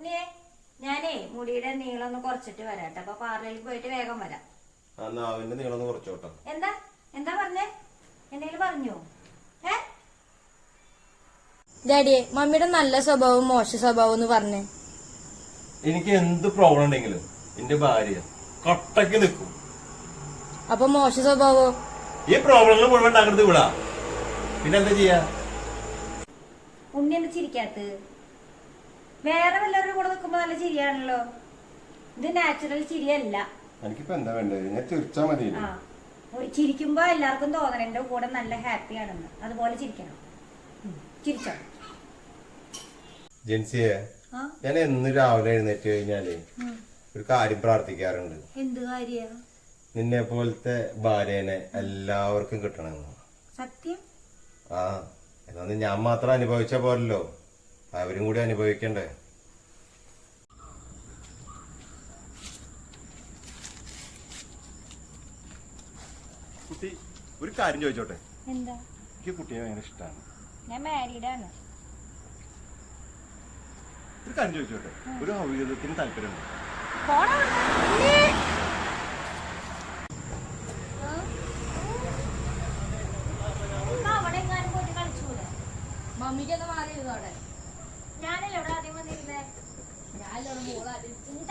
ഉണ്ണിയെ ഞാനേ മുടിയുടെ നീളം ഒന്ന് കുറച്ചിട്ട് വരാട്ടെ. അപ്പൊ പാർലറിൽ പോയിട്ട് വേഗം വരാം. ആ നീളം ഒന്ന് കുറച്ചോട്ടോ. എന്താ? എന്താ പറഞ്ഞേ? എന്തെങ്കിലും പറഞ്ഞു? ഏ? ഡാഡിയെ മമ്മിയുടെ നല്ല സ്വഭാവം മോശ സ്വഭാവം എന്ന് പറഞ്ഞേ. എനിക്ക് എന്ത് പ്രോബ്ലം ഉണ്ടെങ്കിലും എന്റെ ഭാര്യ കട്ടക്ക് നിൽക്കും. അപ്പൊ മോശ സ്വഭാവോ? ഈ പ്രോബ്ലങ്ങൾ മുഴുവൻ ഉണ്ടാക്കുന്നത് വിടാ പിന്നെ എന്താ ചെയ്യാ? ഉണ്ണി എന്താ ചിരിക്കാത്ത വേറെ വല്ലവരുടെ കൂടെ നിൽക്കുമ്പോ നല്ല ചിരിയാണല്ലോ? ഇത് നാച്ചുറൽ ചിരിയല്ല. എനിക്കിപ്പോ എന്താ വേണ്ടത്? ഞാൻ ചിരിച്ചാ മതി ആ. ചിരിക്കുമ്പോ എല്ലാവർക്കും തോന്നണം. എന്റെ കൂടെ നല്ല ഹാപ്പി ആണെന്ന്. അതുപോലെ ചിരിക്കണം. ചിരിച്ചോ? ജെൻസിയെ ആ? ഞാൻ എന്ന് രാവിലെ എഴുന്നേറ്റ് കഴിഞ്ഞാൽ. ഒരു കാര്യം പ്രാർത്ഥിക്കാറുണ്ട്. എന്ത് കാര്യ? നിന്നെ പോലത്തെ ഭാര്യനെ എല്ലാവർക്കും കിട്ടണമെന്ന് സത്യം? ആ. എന്നാന്ന് ഞാൻ മാത്രം അനുഭവിച്ച പോരല്ലോ. അവരും കൂടി അനുഭവിക്കണ്ടേ കുട്ടി ഒരു കാര്യം ചോദിച്ചോട്ടെ എന്താ എനിക്ക് കുട്ടിയെ ഭയങ്കര ഇഷ്ടമാണ് ഞാൻ ഒരു കാര്യം ചോദിച്ചോട്ടെ ഒരു ഔദ്യോഗികത്തിന് താല്പര്യമുണ്ട് മമ്മിക്കൊന്ന്. ഉണ്ണി. അവിടെ ഞാനല്ലേ ഇവിടെ ആദ്യം വന്നിരുന്നേ? ഞാൻ ഇനി